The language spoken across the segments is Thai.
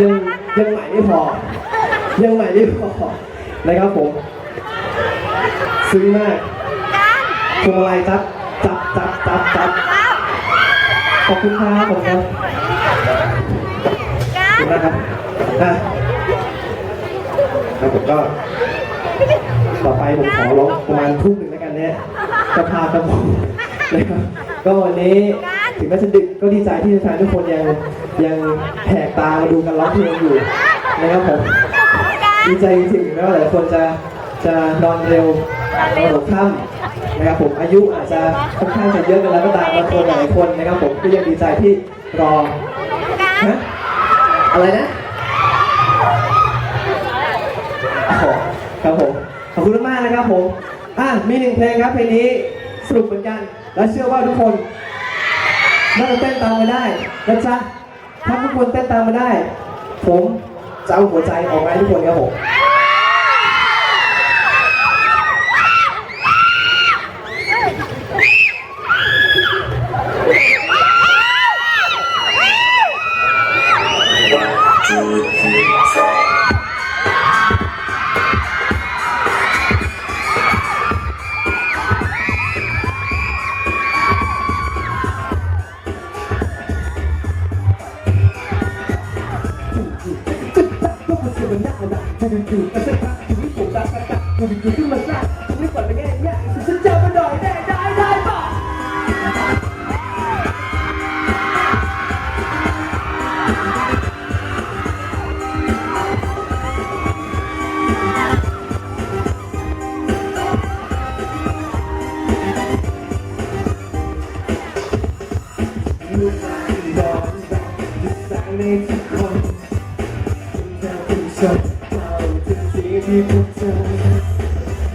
ยังยังใหม่ไม่พอ ยังใหม่ไม่พอนะครับผม ซึ้งมากพวงมาลัยจับจับจับจับจับขอบคุณครับผมครับขอบคุณมากครับอะครับผมก็ต่อไปผมขอร้องประมาณทุ่มหนึ่งแล้วกันเนี่ยจะพาครับผมนะครับก็วันนี้ ถึงแม้จะดึกก็ดีใจที่แฟนทุกคนยังยังแหกตามาดูกันร้องเพลงอยู่นะครับผมดีใจจริงๆนะว่าหลายคนจะจะนอนเร็วนอนหลบค่ำนะครับผมอายุอาจจะค่อนข้างจะเยอะกันแล้วก็ตามบางคนหลายคนนะครับผมก็ยังดีใจที่รอฮะอะไรนะอ๋อครับผมขอบคุณมากนะครับผมอะมีหนึ่งเพลงครับเพลงนี้สรุปเหมือนกัน และเชื่อว่าทุกคน น่าจะเต้นตามมาได้นะจ๊ะถ้าทุกคนเต้นตามมาได้ ผมจะเอาหัวใจออกมาให้ทุกคนครับผม มันเสียมันหน้าหนักจะดูๆแต่สักพักถึงที่ผมตาตาตาดูดูขึ้นมาซ่าฉันไม่กดไปแง่แง่ฉันจะมาหน่อยแน่ได้ได้ป่ะลูกไม้ดอกรักจะใส่ในทุกคนเธอเป็นชมเราถึงสิ่งที่พวกเธอ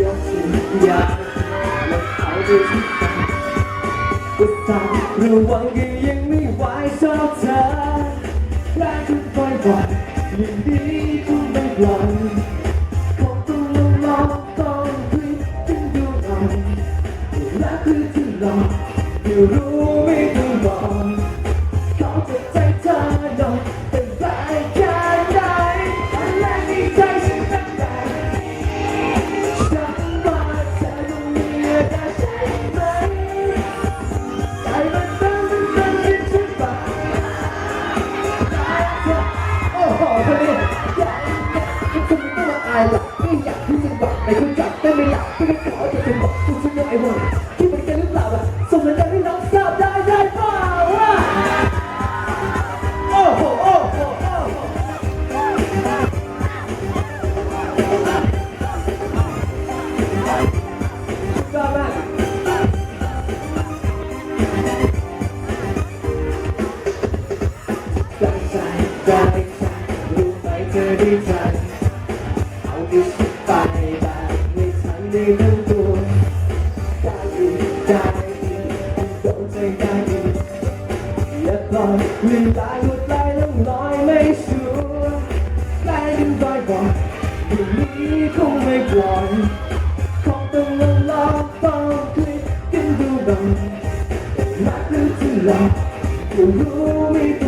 ยกสิ่งอยางและเขาจะคิดกันอุตส่าห์ระวังก็ยังไม่ไหวชอบเธอแค่ทุกบ่อยบ่อยอย่งนี้คงไม่ปล่อยคงต้องลองลองต้องคุยกันดูหน่อยและคือที่รอไม่รู้ไม่ต้ อายหรอกไม่อยากที่จะบอกไม่คุณจับได้ไม่อยากไม่ได้ขอจะเป็นบอกคุณฉันยังไอ้วันคิดเหมือนกันหรือเปล่าล่ะส่งสัญญาณให้น้องทราบได้ได้เปล่าวะโอ้โหโอ้โหโอ้โหสุดยอดมากตั้งใจได้ใจรู้ไหมเธอดีใจ เอาดิฉันไปแบบไม่ทันได้รู้ตัวได้ดีได้ดีโดนใจได้ดีอย่าปล่อยลืมตาหยุดไหลลงลอยไม่ชัวร์ไหลดึงบ่อยบ่อยอย่างนี้คงไม่ปล่อยคงต้องลองลองต้องคลิกกันดูบ้างรักหรือที่หลอกก็รู้ไม่ต